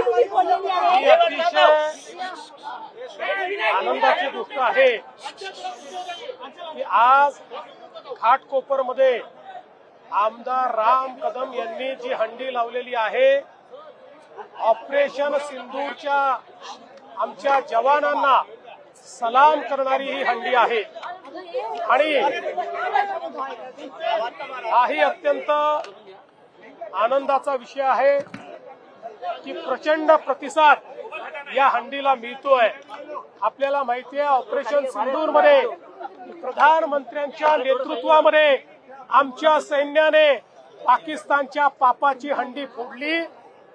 ही अतिशय आनंदाची गोष्ट आहे की आज घाटकोपरमध्ये आमदार राम कदम यांनी जी हंडी लावलेली आहे ऑपरेशन सिंधूरच्या आमच्या जवानांना सलाम करणारी ही हंडी आहे. आणि हाही अत्यंत आनंदाचा विषय आहे. की प्रचंड प्रतिसाद या हंडीला मिळतोय. आपल्याला माहिती आहे ऑपरेशन सिंदूरमध्ये प्रधानमंत्र्यांच्या नेतृत्वामध्ये आमच्या सैन्याने पाकिस्तानच्या पापाची हंडी फोडली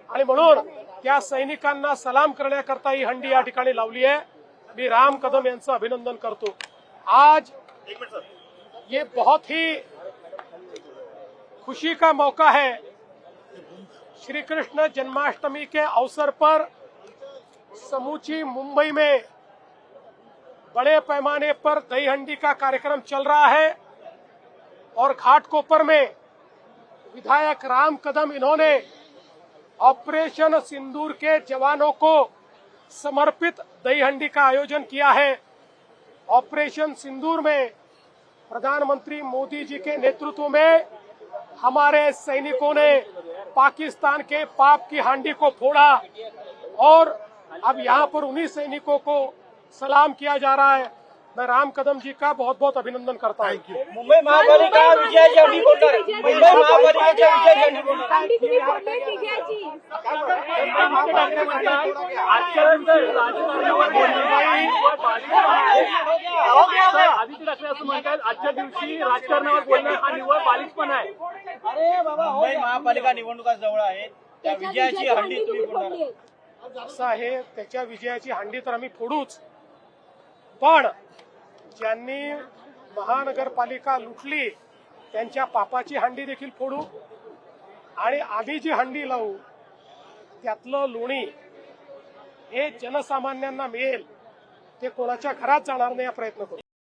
आणि म्हणून त्या सैनिकांना सलाम करण्याकरता ही हंडी या ठिकाणी लावली आहे मी राम कदम यांचं अभिनंदन करतो. आज ये बहुत ही खुशी का मौका है श्री कृष्ण जन्माष्टमी के अवसर पर समूची मुंबई में बड़े पैमाने पर दही हंडी का कार्यक्रम चल रहा है और घाटकोपर में विधायक राम कदम इन्होंने ऑपरेशन सिंदूर के जवानों को समर्पित दही हंडी का आयोजन किया है। ऑपरेशन सिंदूर में प्रधानमंत्री मोदी जी के नेतृत्व में हमारे सैनिकों ने पाकिस्तान के पाप की हांडी को फोड़ा और अब यहाँ पर उन्हीं सैनिकों को सलाम किया जा रहा है। मैं राम कदम जी का बहुत बहुत अभिनंदन करता हूँ। मुंबई महापालिका मुंबई महापालिकेच्या विजयाची हंडी बोलणार हंडी तुम्ही फोडली विजयाची आदित्य ठाकरे असं म्हणतात आजच्या दिवशी राजकारणावर बोलणं हा निव्वळ बालिशपण आहे. अरे बाबा मुंबई महापालिका निवडणुका जवळ आहेत त्या विजयाची हंडी तुम्ही बोलणार असं आहे त्याच्या विजयाची हंडी तर आम्ही फोडूच. पण ज्यांनी महानगरपालिका लुटली त्यांच्या पापाची हंडी देखील फोडू. आणि आम्ही जी हंडी लावू त्यातलं लोणी हे जनसामान्यांना मिळेल. ते कोणाच्या घरात जाणार नाही हा प्रयत्न करू.